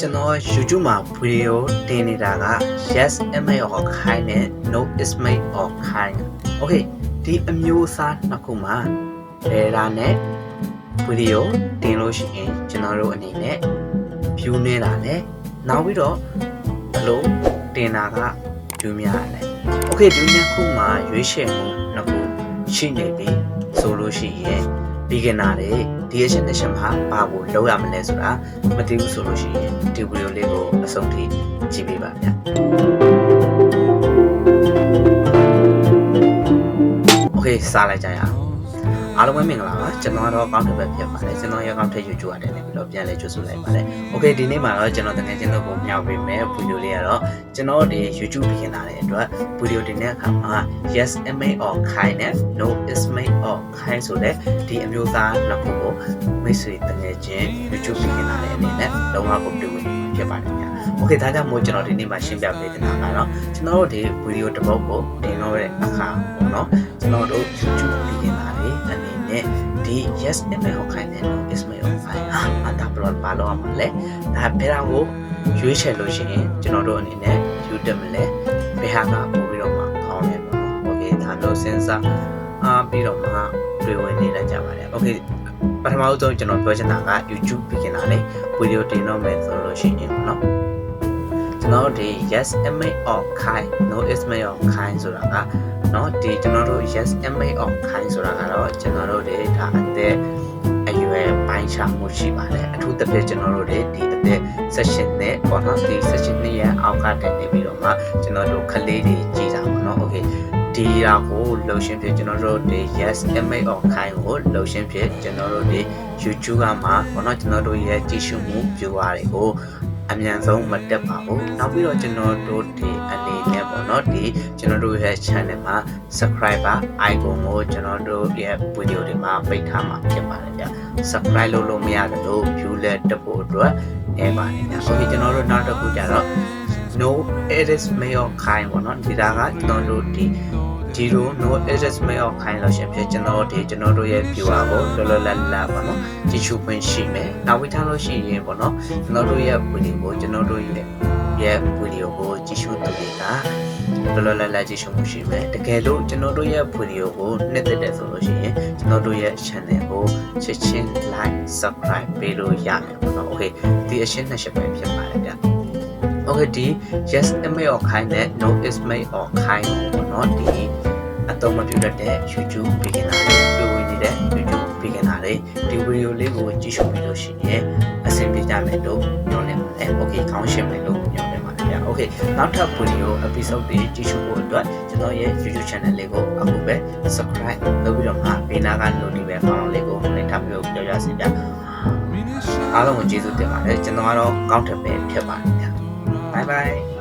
ကျွန်တော် YouTube မှာဗီဒီယိုတင်နေတာက yes am I or kind နဲ့ no is my or kind okay ဒီအမျိုးအစားနှစ်ခုမှာဘယ်တာနဲ့ဗီဒီယိုတင်လို့ရှိရင်ကျွန်တော်တို့အနေနဲ့ view နေတာနဲ့နောက်ပြီးတော့ဘလို့တင်တာက view များတယ် okay ဒီနှစ်ခုမှာရွေးချယ်မှုနှစ်ခုရှိနေပြီ ဆိုလို့ရှိရင် beginner တွေဒီအချက်နဲ့ချက်မှာဘာကိုလုပ်ရမလဲဆိုတာမသိဘူးဆိုလို့ရှိရင်ဒီဗီဒီယိုလေးကိုအဆုံးထိကြည့်ပေးပါဗျာ Okay စားလိုက်ကြရအောင် အားလုံးပဲမင်္ဂလာပါကျွန်တော်ကတော့ကောင်းတဲ့ဘက်ဖြစ်ပါတယ်ကျွန်တော်ရဲ့ကောင်းတဲ့ YouTube ရတယ်နေပြီးတော့ပြန်လဲကြိုဆိုလိုက်ပါတယ် Okay ဒီနေ့မှာတော့ကျွန်တော်တကယ်ချင်းတို့ကိုမျှဝေမယ်ဗီဒီယိုလေးကတော့ကျွန်တော်ဒီ YouTube ပြင်လာတဲ့အတွက်ဗီဒီယိုတင်တဲ့အခါမှာ yes am I or kind နဲ့ no is my or kind ဆိုတဲ့ဒီအမျိုးသားနှစ်ခုကိုမိတ်ဆွေတကယ်ချင်း YouTube ပြင်လာတဲ့အနေနဲ့လုံးဝကိုတွေ့ဝင်ဖြစ်ပါတယ်ဗျာ Okay ဒါကြောင့်မို့ကျွန်တော်ဒီနေ့မှာရှင်းပြပေးတင်တာကတော့ကျွန်တော်တို့ဒီဗီဒီယိုတစ်ပုဒ်ကိုတင်တော့တဲ့အခါပေါ့နော်ကျွန်တော်တို့ YouTube ပြင်လာတဲ့အ နေနဲ့ဒီ yes am I or kind နဲ့ no is my or kind ဟာအတာဘလော့ပါလို့အောင်လဲဒါဘယ်တော့ကိုရွေးချယ်လို့ရှိရင်ကျွန်တော်တို့အနေနဲ့ YouTube မလဲဘယ်ဟာကပို့ပြီးတော့မှကောင်းလဲပေါ့နော် Okay ဒါမျိုးစဉ်းစားအားပြီးတော့မှတွေ့ဝင်နေလိုက်ကြပါတယ် Okay ပထမဆုံးကျွန်တော်ပြောချင်တာက YouTube ပြင်လာတဲ့ဗီဒီယိုတင်တော့မယ်ဆိုလို့ရှိရင်ပေါ့နော်ကျွန်တော်ဒီ yes am I or kind no is my or kind ဆိုတာက เนาะဒီကျွန်တော်တို့ yes am I or kind ဆိုတာကတော့ကျွန်တော်တို့ဒီဒါအသက်အရွယ်ပိုင်းခြားမှုရှိပါတယ်အထူးသဖြင့်ကျွန်တော်တို့ဒီဒီအသက် session နဲ့ပေါ့နော်ဒီ session နဲ့ရအောက်ကတက်နေပြီးတော့မှကျွန်တော်တို့ကလေးတွေကြည်တာပေါ့နော် okay ဒီရာကိုလှုပ်ရှင်ဖြစ်ကျွန်တော်တို့ဒီ yes am I or kind ကိုလှုပ်ရှင်ဖြစ်ကျွန်တော်တို့ဒီ YouTube ကမှာပေါ့နော်ကျွန်တော်တို့ရဲ့ကြည့်ရှုမှု viewer တွေကို အမြန်ဆုံးမတက်ပါဘူးနောက်ပြီးတော့ကျွန်တော်တို့ဒီအနေနဲ့ပေါ့နော်ဒီကျွန်တော်တို့ရဲ့ channel မှာ subscriber icon ကိုကျွန်တော်တို့ရဲ့ video တွေမှာပိတ်ထားမှာဖြစ်ပါတယ်ဗျ subscribe လုပ်လို့မရတယ်လို့ view လက်တက်ဖို့အတွက်နေပါတယ်ဗျ okay ကျွန်တော်တို့နောက်တစ်ခုကြတော့ no it is mail kind ပေါ့နော်ဒီဒါကကျွန်တော်တို့ဒီ ဒီလို no it is mail kind လို့ရှင်ဖြစ်ကျွန်တော်တို့ဒီကျွန်တော်တို့ရဲ့ viewer ကိုလောလောလတ်လတ်ပေါ့နော်ကြည့်ရှုခွင့်ရှိမယ်နောက်ပြီးထားလို့ရှိရင်ပေါ့နော်ကျွန်တော်တို့ရဲ့ video ကိုကျွန်တော်တို့ရဲ့ရဲ့ video ကိုကြည့်ရှုသူတွေကလောလောလတ်လတ်ကြည့်ရှုမှုရှိမယ်တကယ်လို့ကျွန်တော်တို့ရဲ့ video ကိုနှစ်သက်တယ်ဆိုလို့ရှိရင်ကျွန်တော်တို့ရဲ့ channel ကိုချက်ချင်း like subscribe ပေးလို့ရမယ်ပေါ့နော် okay ဒီအရှင်းနှစ်ချက်ပဲဖြစ်ပါတယ်ဗျ okay ဒီ yes am I or kind နဲ့ no is my or kind ပေါ့နော်ဒီ အတော့မပြုတ်တဲ့ YouTube beginner တွေတွေ့ဝင်နေတဲ့ YouTube beginner တွေဒီဗီဒီယိုလေးကိုကြည့်ရှုပြီးလို့ရှိရင်အဆင်ပြေကြမယ်လို့ညွှန်နေပါတယ် okay ကောင်းရှင်းမယ်လို့ညွှန်နေပါတယ်ဗျ okay နောက်ထပ်ဗီဒီယို episode တွေကြည့်ရှုဖို့အတွက်ကျွန်တော်ရဲ့ YouTube channel လေးကိုအခုပဲ subscribe လုပ်ပြီးတော့မှဘေးနားက notification ဖောင်းလေးကိုနှိပ်ထပ်ပြီးပြောရစီဗျအားလုံးကိုကျေးဇူးတင်ပါတယ်ကျွန်တော်ကတော့ကောင်းတယ်ပဲဖြစ်ပါတယ်ဗျ Bye bye